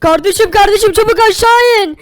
Kardeşim kardeşim çabuk aşağı in.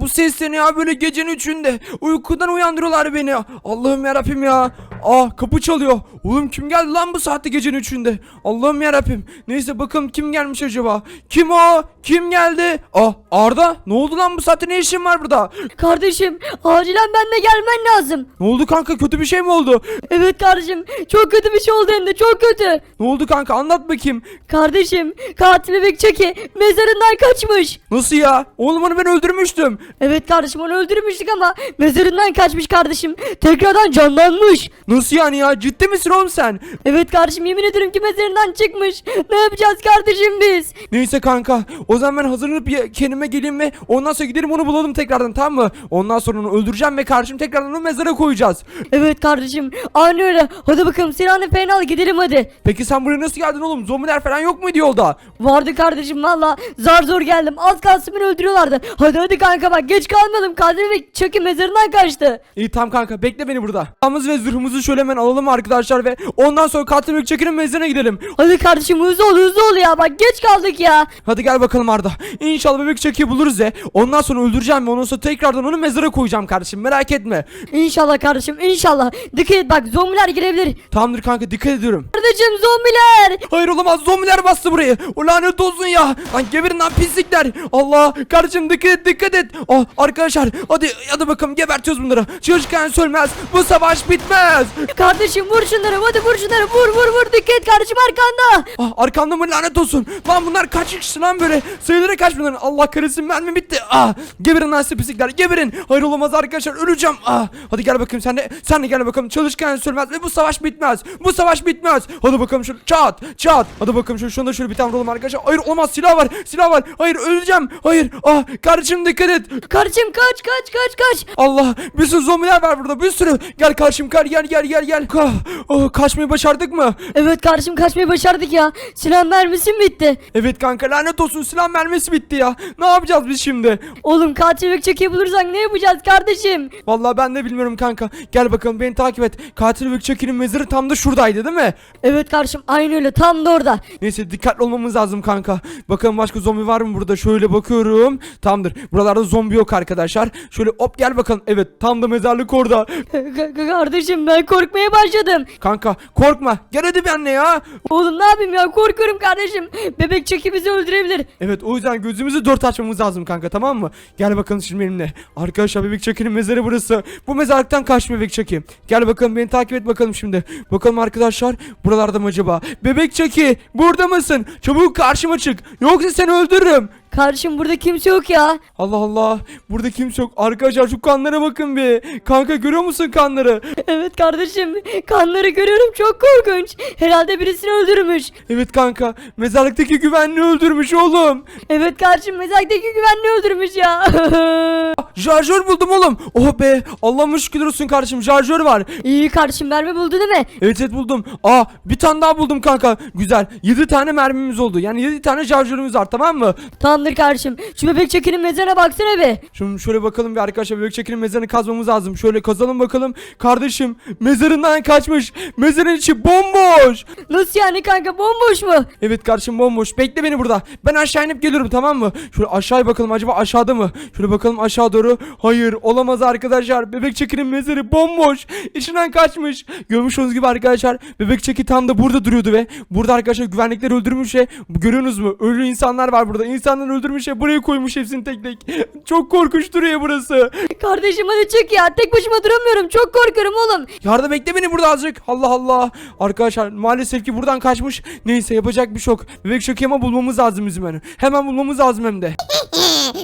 Bu ses ne ya böyle gecenin üçünde. Uykudan uyandırıyorlar beni. Allah'ım yarabbim ya. Ah kapı çalıyor. Oğlum kim geldi lan bu saatte gecenin üçünde? Allah'ım yarabbim. Neyse bakalım kim gelmiş acaba? Kim o? Kim geldi? Ah Arda ne oldu lan bu saatte ne işin var burada? Kardeşim acilen benimle gelmen lazım. Ne oldu kanka kötü bir şey mi oldu? Evet kardeşim çok kötü bir şey oldu hem de çok kötü. Ne oldu kanka anlat bakayım. Kardeşim katil bebek Chucky mezarından kaçmış. Nasıl ya? Oğlum onu ben öldürmüştüm. Evet kardeşim onu öldürmüştük ama mezarından kaçmış kardeşim. Tekrardan canlanmış. Nasıl yani ya? Ciddi misin oğlum sen? Evet kardeşim yemin ederim ki mezarından çıkmış. Ne yapacağız kardeşim biz? Neyse kanka. O zaman ben hazırlanıp ya- kendime geleyim ve ondan sonra gidelim onu bulalım tekrardan tamam mı? Ondan sonra onu öldüreceğim ve karşım tekrardan onu mezara koyacağız. Evet kardeşim aynı öyle. Hadi bakalım silahını falan al gidelim hadi. Peki sen buraya nasıl geldin oğlum? Zombiler falan yok muydu yolda? Vardı kardeşim valla zar zor geldim. Az kalsın beni öldürüyorlardı. Hadi hadi kanka bak geç kalmadım. Katil bebek Chucky mezarından kaçtı. İyi tamam kanka bekle beni burada. Silahımızı ve zırhımızı şöyle hemen alalım arkadaşlar ve ondan sonra katil Büyük Çekin'in mezarına gidelim. Hadi kardeşim hızlı ol hızlı ol ya bak geç kaldık ya. Hadi gel bakalım Arda. İnşallah bebek çekiyi buluruz ve ondan sonra öldüreceğim ve ondan sonra tekrardan onu mezara koyacağım kardeşim merak etme. İnşallah kardeşim inşallah. Dikkat et bak zombiler girebilir. Tamamdır kanka dikkat ediyorum. Kardeşim zombiler. Hayır olamaz zombiler bastı burayı. O lanet olsun ya. Lan geberin lan pislikler. Allah kardeşim dikkat et dikkat et. Oh arkadaşlar hadi hadi bakalım gebertiyoruz bunları. Çalışkan sölmez. Bu savaş bitmez. Kardeşim vur şunları hadi vur şunları vur vur vur dikkat kardeşim arkanda. Ah arkamda mı lanet olsun. Lan bunlar kaç kişi lan böyle. Sayıları kaç bunların. Allah kahretsin mermi bitti. Ah geberin lan size pislikler geberin. Hayır olamaz arkadaşlar öleceğim. Ah hadi gel bakayım sen de sen de gel bakalım. Çalışkan sölmez ve bu savaş bitmez. Bu savaş bitmez. Hadi bakalım şöyle çat çat. Hadi bakalım şöyle şunda şöyle bir tane vuralım arkadaşlar. Hayır olmaz silah var. Silah var. Hayır öleceğim. Hayır. Ah kardeşim dikkat et. Kardeşim kaç kaç kaç kaç. Allah bir sürü zombiler var burada bir sürü. Gel kardeşim gel gel gel gel gel. Kah. Oh, kaçmayı başardık mı? Evet kardeşim kaçmayı başardık ya. Silah mermisi mi bitti? Evet kanka lanet olsun silah mermisi bitti ya. Ne yapacağız biz şimdi? Oğlum katil Chucky'yi bulursak ne yapacağız kardeşim? Vallahi ben de bilmiyorum kanka. Gel bakalım beni takip et. Katil Çakir'in mezarı tam da şuradaydı değil mi? Evet kardeşim aynı öyle tam da orada. Neyse dikkatli olmamız lazım kanka. Bakalım başka zombi var mı burada? Şöyle bakıyorum. Tamamdır. Buralarda zombi yok arkadaşlar. Şöyle hop gel bakalım. Evet tam da mezarlık orada. Ka- ka- kardeşim ben korkmaya başladım. Kanka korkma. Gel hadi benimle ya. Oğlum ne yapayım ya korkuyorum kardeşim. Bebek bizi öldürebilir. Evet o yüzden gözümüzü dört açmamız lazım kanka tamam mı? Gel bakalım şimdi benimle. Arkadaşlar Bebek Çakir'in mezarı burası. Bu mezarlıktan kaç Bebek Çakir. Gel bakalım beni takip et bakalım şimdi. Bakalım arkadaşlar buralarda mı acaba? Bebek Çakir burada mısın? Çabuk karşıma çık. Yoksa seni öldürürüm. Kardeşim burada kimse yok ya. Allah Allah. Burada kimse yok. Arkadaşlar şu kanlara bakın bir. Kanka görüyor musun kanları? Evet kardeşim kanları görüyorum çok korkunç. Herhalde birisini öldürmüş. Evet kanka. Mezarlıktaki güvenliği öldürmüş oğlum. Evet kardeşim mezaktaki güvenliği öldürmüş ya. Şarjör buldum oğlum. Oh be. Allah'ıma şükür olsun kardeşim. Şarjör var. İyi kardeşim mermi buldu değil mi? Evet evet buldum. Aa bir tane daha buldum kanka. Güzel. 7 tane mermimiz oldu. Yani 7 tane şarjörümüz var tamam mı? Tamamdır kardeşim. Şu bebek Chucky'nin mezarına baksana be. Şimdi şöyle bakalım bir arkadaşlar bebek çekinin mezarını kazmamız lazım. Şöyle kazalım bakalım. Kardeşim mezarından kaçmış. Mezarın içi bomboş. Nasıl yani kanka bomboş mu? Evet kardeşim bomboş. Bekle beni burada. Ben aşağı inip geliyorum tamam mı? Şöyle aşağıya bakalım acaba aşağıda mı? Şöyle bakalım aşağı doğru. Hayır olamaz arkadaşlar. Bebek çekinin mezarı bomboş. İçinden kaçmış. Görmüş olduğunuz gibi arkadaşlar. Bebek çeki tam da burada duruyordu ve burada arkadaşlar güvenlikler öldürmüş ve görüyorsunuz mu? Ölü insanlar var burada. İnsanları öldürmüş ve buraya koymuş hepsini tek tek. Çok korkunç duruyor burası. Kardeşim hadi çık ya. Tek başıma duramıyorum. Çok korkuyorum oğlum. Yardım bekle beni burada azıcık. Allah Allah. Arkadaşlar maalesef ki buradan kaçmış. Neyse yapacak bir yok. Bebek çeki ama bulmamız lazım yani. Hemen bulmamız lazım hem de.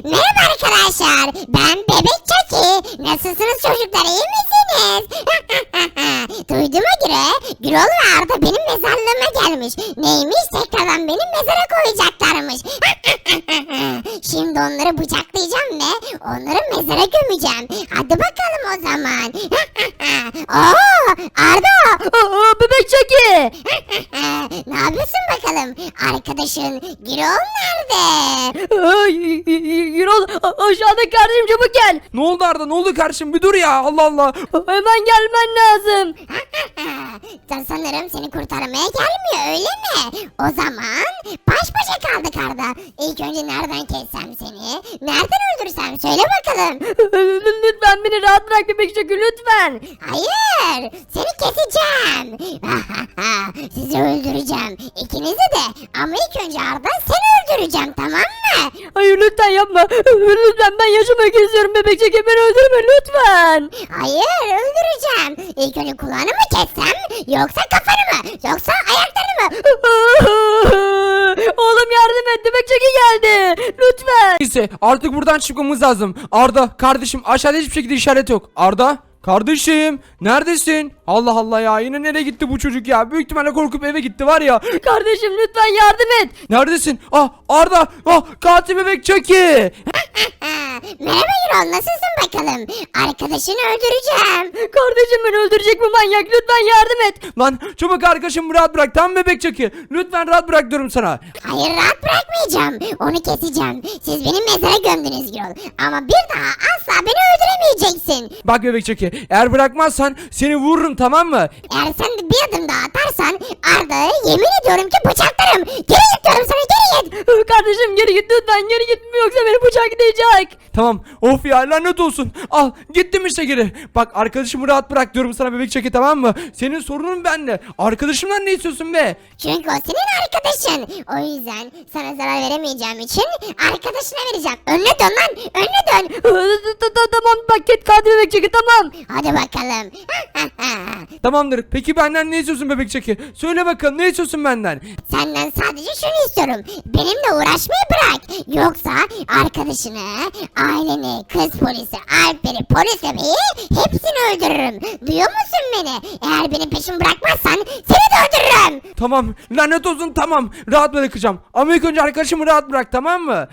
Merhaba arkadaşlar. Ben Bebek Çaki. Nasılsınız çocuklar iyi misiniz? Duyduğuma göre Gürol ve Arda benim mezarlığıma gelmiş. Neymiş tekrardan benim mezara koyacaklarmış. Şimdi onları bıçaklayacağım ve onları mezara gömeceğim. Hadi bakalım o zaman. Oo, Arda Aa, bebek Chucky. ne yapıyorsun bakalım? Arkadaşın Gürol nerede? Yürol aşağıda kardeşim çabuk gel. Ne oldu Arda ne oldu kardeşim bir dur ya Allah Allah. Hemen gelmen lazım. Sen sanırım seni kurtarmaya gelmiyor öyle mi? O zaman baş başa kaldık Arda. İlk önce nereden kessem seni? Nereden öldürsem söyle bakalım. Lütfen beni rahat bırak bebek çakı lütfen. Hayır seni keseceğim. Sizi öldüreceğim. İkinizi de ama ilk önce Arda seni öldüreceğim tamam mı? Hayır lütfen yapma. Lütfen ben yaşamak istiyorum bebek çakı beni öldürme lütfen. Hayır öldüreceğim. İlk önce kulağını mı kessem yoksa kafanı mı yoksa ayaklarını mı? Oğlum yardım et bebek çakı geldi. Lütfen. Neyse artık buradan çıkmamız lazım. Arda kardeşim aşağıda hiçbir şekilde işaret yok. Arda kardeşim neredesin? Allah Allah ya yine nereye gitti bu çocuk ya? Büyük ihtimalle korkup eve gitti var ya. Kardeşim lütfen yardım et. Neredesin? Ah Arda ah katil bebek Chucky. Merhaba Yurol nasılsın bakalım? Arkadaşını öldüreceğim. Kardeşim beni öldürecek bu manyak. Lütfen yardım et. Lan çabuk arkadaşımı rahat bırak tamam bebek Chucky. Lütfen rahat bırak diyorum sana. Hayır rahat bırakmayacağım. Onu keseceğim. Siz beni mezara gömdünüz Yurol. Ama bir daha asla beni öldüremeyeceksin. Bak bebek Chucky eğer bırakmazsan seni vururum tamam mı? Eğer sen de bir adım daha atarsan Arda'yı yemin ediyorum ki bıçaklarım. Geri git diyorum sana geri git. Kardeşim geri git lütfen geri git yoksa beni bıçaklayacak. Tamam of ya lanet olsun. Al gittim işte geri. Bak arkadaşımı rahat bırak diyorum sana bebek Chucky tamam mı? Senin sorunun benle. Arkadaşımdan ne istiyorsun be? Çünkü o senin arkadaşın. O yüzden sana zarar veremeyeceğim için arkadaşına vereceğim. Önüne dön lan önüne dön. tamam paket katil bebek çakı tamam. Hadi bakalım. Tamamdır. Peki benden ne istiyorsun bebek Chucky? Söyle bakalım ne istiyorsun benden? Senden sadece şunu istiyorum. Benimle uğraşmayı bırak. Yoksa arkadaşını, aileni, kız polisi, Alper'i, polis bebeği hepsini öldürürüm. Duyuyor musun beni? Eğer benim peşimi bırakmazsan seni de öldürürüm. Tamam lanet olsun tamam. Rahat bırakacağım. Ama ilk önce arkadaşımı rahat bırak tamam mı?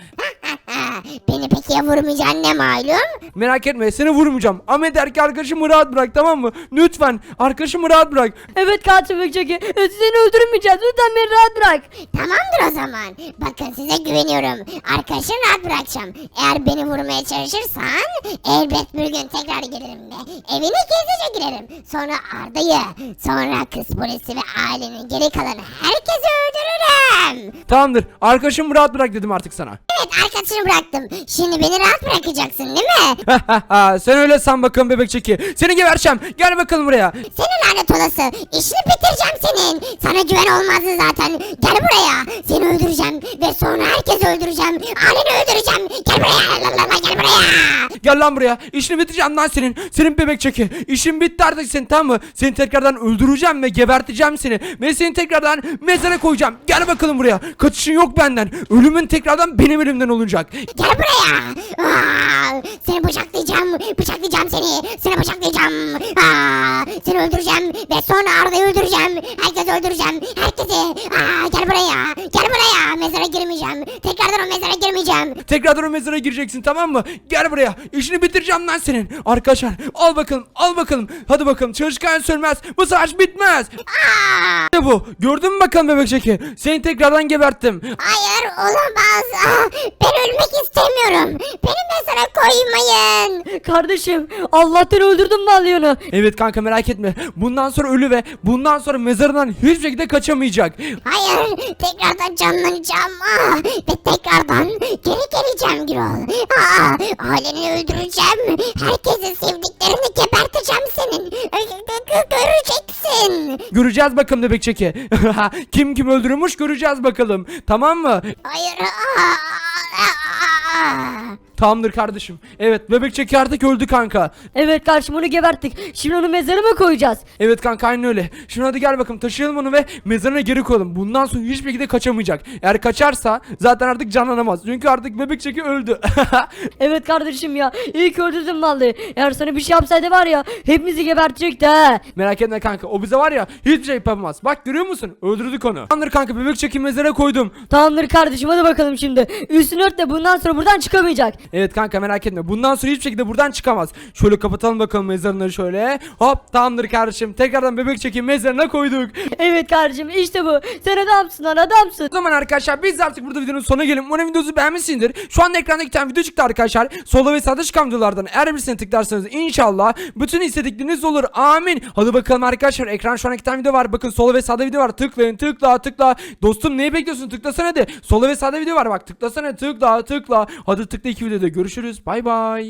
Beni peki ya vurmayacaksın ne malum? Merak etme seni vurmayacağım. Ama der ki arkadaşımı rahat bırak tamam mı? Lütfen arkadaşımı rahat bırak. Evet katil bebek çakı seni öldürmeyeceğiz lütfen beni rahat bırak. Tamamdır o zaman. Bakın size güveniyorum. Arkadaşını rahat bırakacağım. Eğer beni vurmaya çalışırsan elbet bir gün tekrar gelirim ve evine gizlice girerim. Sonra Arda'yı, sonra kız polisi ve ailenin geri kalanı herkesi öldürürüm. Tamamdır arkadaşımı rahat bırak dedim artık sana. Evet arkadaşını bıraktım. Şimdi beni rahat bırakacaksın değil mi? Sen öyle san bakalım bebek çeki. Seni geberçem. Gel bakalım buraya. Seni lanet olası. İşini bitireceğim senin. Sana güven olmazdı zaten. Gel buraya. Seni öldüreceğim ve sonra herkesi öldüreceğim. Aileni öldüreceğim. Gel buraya. La, la, la, Gel buraya. Gel lan buraya. İşini bitireceğim lan senin. Senin bebek çeki. İşin bitti artık senin tamam mı? Seni tekrardan öldüreceğim ve geberteceğim seni. Ve seni tekrardan mezara koyacağım. Gel bakalım buraya. Kaçışın yok benden. Ölümün tekrardan benim elimden olacak. Gel buraya. Aa, seni bıçaklayacağım. Bıçaklayacağım seni. Seni bıçaklayacağım. Aa, seni öldüreceğim ve sonra Arda'yı öldüreceğim. Herkesi öldüreceğim. Herkesi. Aa, gel buraya. Gel buraya. Mezara girmeyeceğim. Tekrardan o mezara girmeyeceğim. Tekrardan o mezara gireceksin tamam mı? Gel buraya. İşini bitireceğim lan senin. Arkadaşlar al bakalım al bakalım. Hadi bakalım çalışkan sönmez. Bu savaş bitmez. Aa, İşte bu. Gördün mü bakalım bebek çeki? Seni tekrardan geberttim. hayır olamaz. Ben ölmek istemiyorum. Beni mezara koymayın. Kardeşim Allah'tan öldürdüm vallahi onu. Evet kanka merak etme. Bundan sonra ölü ve bundan sonra mezarından hiçbir şekilde kaçamayacak. Hayır, tekrardan canlanacağım. Ve tekrardan geri geleceğim Gürol. Aa, aileni öldüreceğim. Herkesi sevdiklerini geberteceğim senin. Gö- gö- Göreceksin. Göreceğiz bakalım bebek çeki. Kim kim öldürmüş göreceğiz bakalım. Tamam mı? Hayır. Tamamdır kardeşim. Evet bebek çeki artık öldü kanka. Evet kardeşim onu geberttik. Şimdi onu mezara mı koyacağız? Evet kanka aynı öyle. Şimdi hadi gel bakalım taşıyalım onu ve mezarına geri koyalım. Bundan sonra hiçbir şekilde kaçamayacak. Eğer kaçarsa zaten artık canlanamaz. Çünkü artık bebek çeki öldü. Evet kardeşim ya. İyi ki öldürdün vallahi. Eğer sana bir şey yapsaydı var ya hepimizi gebertecekti ha. Merak etme kanka o bize var ya hiçbir şey yapamaz. Bak görüyor musun? Öldürdük onu. Tamamdır kanka bebek çeki mezara koydum. Tamamdır kardeşim hadi bakalım şimdi. Üstünü ört de bundan sonra buradan çıkamayacak. Evet kanka merak etme. Bundan sonra hiçbir şekilde buradan çıkamaz. Şöyle kapatalım bakalım mezarını şöyle. Hop tamamdır kardeşim. Tekrardan bebek çeki mezarına koyduk. Evet kardeşim işte bu. Sen adamsın lan adamsın. O zaman arkadaşlar biz de artık burada videonun sonuna gelelim. Umarım videosu beğenmişsindir. Şu anda ekranda iki tane video çıktı arkadaşlar. Solda ve sağda çıkan videolardan eğer birisine tıklarsanız inşallah bütün istedikleriniz olur. Amin. Hadi bakalım arkadaşlar. Ekran şu an iki tane video var. Bakın solda ve sağda video var. Tıklayın tıkla tıkla. Dostum neyi bekliyorsun? Tıklasana hadi. Solda ve sağda video var bak. Tıklasana tıkla tıkla. Hadi tıkla iki videoda görüşürüz. Bay bay.